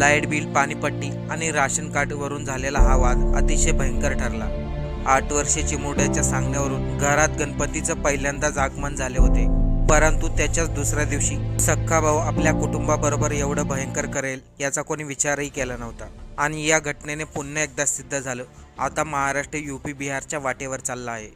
Light bill पाणीपट्टी आणि ration कार्डवरून झालेला हा वाद अतिशय भयंकर ठरला. आठ वर्षाची मोठ्याच्या सांगण्यावरून घरात गणपतीचं पहिल्यांदाच आगमन झाले होते. परंतु त्याच्याच दुसऱ्या दिवशी सख्खा भाऊ आपल्या कुटुंबाबरोबर एवढं भयंकर करेल याचा कोणी विचारही केला नव्हता. आणि या घटनेने पुन्हा एकदा सिद्ध झालं. आता महाराष्ट्र यूपी बिहारच्या वाटेवर चालला आहे.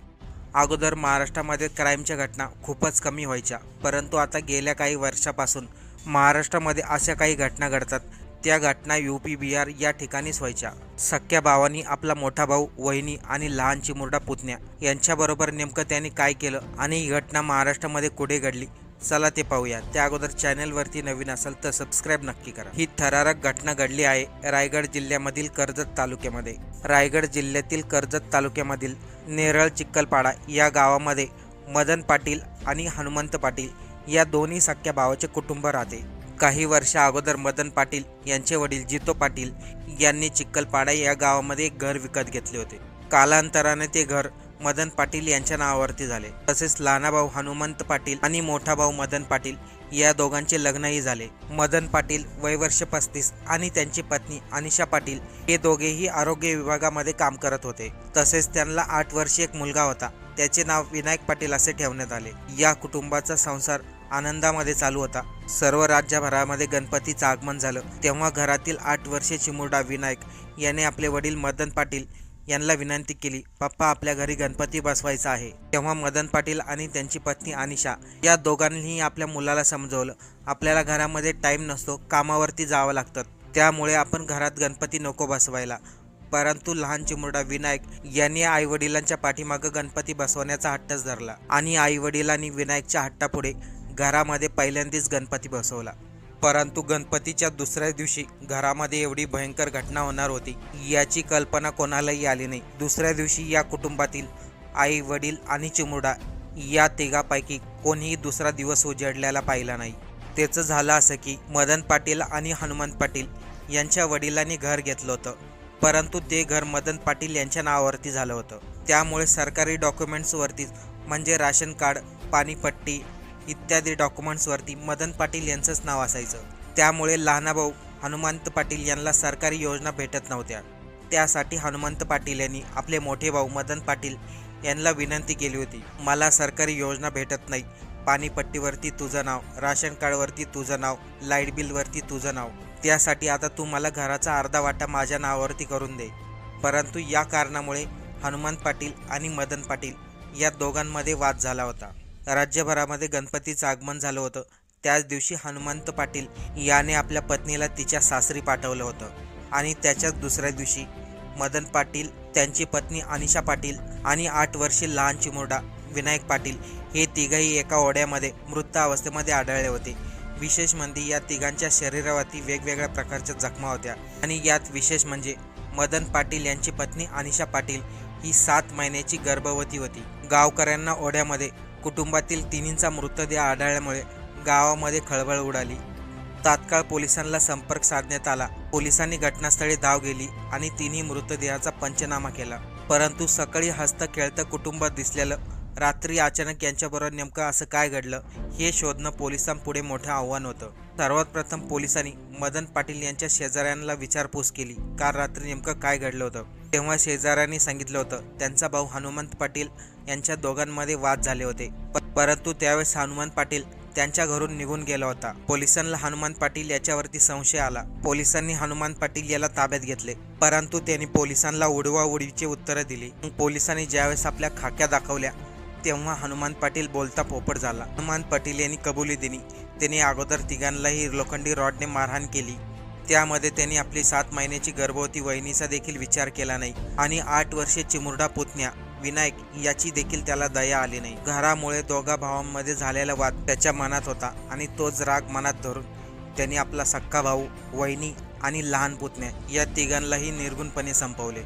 अगोदर महाराष्ट्रामध्ये क्राईमच्या घटना खूपच कमी व्हायच्या. परंतु आता गेल्या काही वर्षापासून महाराष्ट्रामध्ये अशा काही घटना घडतात त्या घटना यू पी बिहार या ठिकाणीच व्हायच्या. सख्या भावानी आपला मोठा भाऊ वहिनी आणि लहान चिमुरडा पुतण्या यांच्याबरोबर नेमकं त्यांनी काय केलं आणि ही घटना महाराष्ट्रामध्ये कुठे घडली? चला ते पाहूया. त्या अगोदर चॅनलवरती नवीन असेल तर सबस्क्राईब नक्की करा. ही थरारक घटना घडली आहे रायगड जिल्ह्यामधील कर्जत तालुक्यामध्ये. रायगड जिल्ह्यातील कर्जत तालुक्यामधील नेरळ चिक्कलपाडा या गावामध्ये मदन पाटील आणि हनुमंत पाटील या दोन्ही सख्या भावाचे कुटुंब राहते. काही वर्षा अगोदर मदन पाटील यांचे वडील जितो पाटील यांनी चिक्कलपाडा या गावामध्ये एक घर विकत घेतले होते. कालांतराने ते घर मदन पाटील यांच्या नावावरती झाले. तसेच लहाना भाऊ हनुमंत पाटील आणि मोठा भाऊ मदन पाटील या दोघांचे लग्नही झाले. मदन पाटील वयवर्ष पस्तीस आणि त्यांची पत्नी अनिशा पाटील हे दोघेही आरोग्य विभागामध्ये काम करत होते. तसेच त्यांना आठ वर्षी एक मुलगा होता. त्याचे नाव विनायक पाटील असे ठेवण्यात आले. या कुटुंबाचा संसार आनंदामध्ये चालू होता. सर्व राज्यभरामध्ये गणपतीचं आगमन झालं. तेव्हा घरातील आठ वर्षे चिमुरडा विनायक याने आपले वडील मदन पाटील यांना विनंती केली पप्पा आपल्या घरी गणपती बसवायचा आहे. तेव्हा मदन पाटील आणि त्यांची पत्नी अनिशा या दोघांनीही आपल्या मुलाला समजवलं. आपल्याला घरामध्ये टाईम नसतो कामावरती जावं लागतं. त्यामुळे आपण घरात गणपती नको बसवायला. परंतु लहान चिमुरडा विनायक यांनी आई वडिलांच्या पाठीमागं गणपती बसवण्याचा हट्टच धरला आणि आई वडिलांनी विनायकच्या हट्टापुढे घरामध्ये पहिल्यांदाच गणपती बसवला. परंतु गणपतीच्या दुसऱ्या दिवशी घरामध्ये एवढी भयंकर घटना होणार होती याची कल्पना कोणालाही आली नाही. दुसऱ्या दिवशी या कुटुंबातील आई वडील आणि चिमुडा या तिघापैकी कोणीही दुसरा दिवस उजडल्याला पाहिला नाही. त्याचं झालं असं की मदन पाटील आणि हनुमंत पाटील यांच्या वडिलांनी घर घेतलं होतं. परंतु ते घर मदन पाटील यांच्या नावावरती झालं होतं. त्यामुळे सरकारी डॉक्युमेंट्सवरतीच म्हणजे राशन कार्ड पाणीपट्टी इत्यादी डॉक्युमेंट्सवरती मदन पाटील यांचंच नाव असायचं. त्यामुळे लहाना भाऊ हनुमंत पाटील यांना सरकारी योजना भेटत नव्हत्या. त्यासाठी हनुमंत पाटील यांनी आपले मोठे भाऊ मदन पाटील यांना विनंती केली होती मला सरकारी योजना भेटत नाही. पाणीपट्टीवरती तुझं नाव राशन कार्डवरती तुझं नाव लाइट बिलवरती तुझं नाव. त्यासाठी आता तू मला घराचा अर्धा वाटा माझ्या नावावरती करून दे. परंतु या कारणामुळे हनुमंत पाटील आणि मदन पाटील या दोघांमध्ये वाद झाला होता. राज्यभरामध्ये गणपतीचं आगमन झालं होतं. त्याच दिवशी हनुमंत पाटील याने आपल्या पत्नीला तिच्या सासरी पाठवलं होतं. आणि त्याच्याच दुसऱ्या दिवशी मदन पाटील त्यांची पत्नी अनिशा पाटील आणि आठ वर्षी लहान चिमुरडा विनायक पाटील हे तिघही एका ओढ्यामध्ये मृत अवस्थेमध्ये आढळले होते. विशेष म्हणजे या तिघांच्या शरीरावरती वेगवेगळ्या प्रकारच्या जखमा होत्या. आणि यात विशेष म्हणजे मदन पाटील यांची पत्नी अनिशा पाटील ही सात महिन्याची गर्भवती होती. गावकऱ्यांना ओढ्यामध्ये कुटुंबातील तिन्हींचा मृतदेह आढळल्यामुळे गावामध्ये खळबळ उडाली. तात्काळ पोलिसांना संपर्क साधण्यात आला. पोलिसांनी घटनास्थळी धाव गेली आणि तिन्ही मृतदेहाचा पंचनामा केला. परंतु सकाळी हस्त खेळतं कुटुंब दिसलेलं रात्री अचानक यांच्याबरोबर नेमकं असं काय घडलं हे शोधणं पोलिसांपुढे मोठं आव्हान होतं. सर्वात प्रथम पोलिसांनी मदन पाटील यांच्या शेजाऱ्यांना विचारपूस केली. काल रात्री नेमकं काय घडलं होतं? तेव्हा शेजाऱ्यांनी सांगितलं होतं त्यांचा भाऊ हनुमंत पाटील यांच्या दोघांमध्ये वाद झाले होते. परंतु त्यावेळेस हनुमंत पाटील त्यांच्या घरून निघून गेला होता. पोलिसांना हनुमंत पाटील याच्यावरती संशय आला. पोलिसांनी हनुमंत पाटील याला ताब्यात घेतले परंतु त्यांनी पोलिसांना उडवा उडीची उत्तरं दिली. पोलिसांनी ज्यावेळेस आपल्या खाक्या दाखवल्या तेव्हा हनुमान पाटील बोलता पोपट झाला. हनुमान पाटील यांनी कबुली दिली. त्यांनी अगोदर तिघांनाही लोखंडी रॉडने मारहाण केली. त्यामध्ये त्यांनी आपली सात महिन्याची गर्भवती वहिनीचा देखील विचार केला नाही आणि आठ वर्षे चिमुरडा पुतण्या विनायक याची देखील त्याला दया आली नाही. घरामुळे दोघा भावांमध्ये झालेला वाद त्याच्या मनात होता आणि तोच राग मनात धरून त्यांनी आपला सक्का भाऊ वहिनी आणि लहान पुतण्या या तिघांनाही निर्गुणपणे संपवले.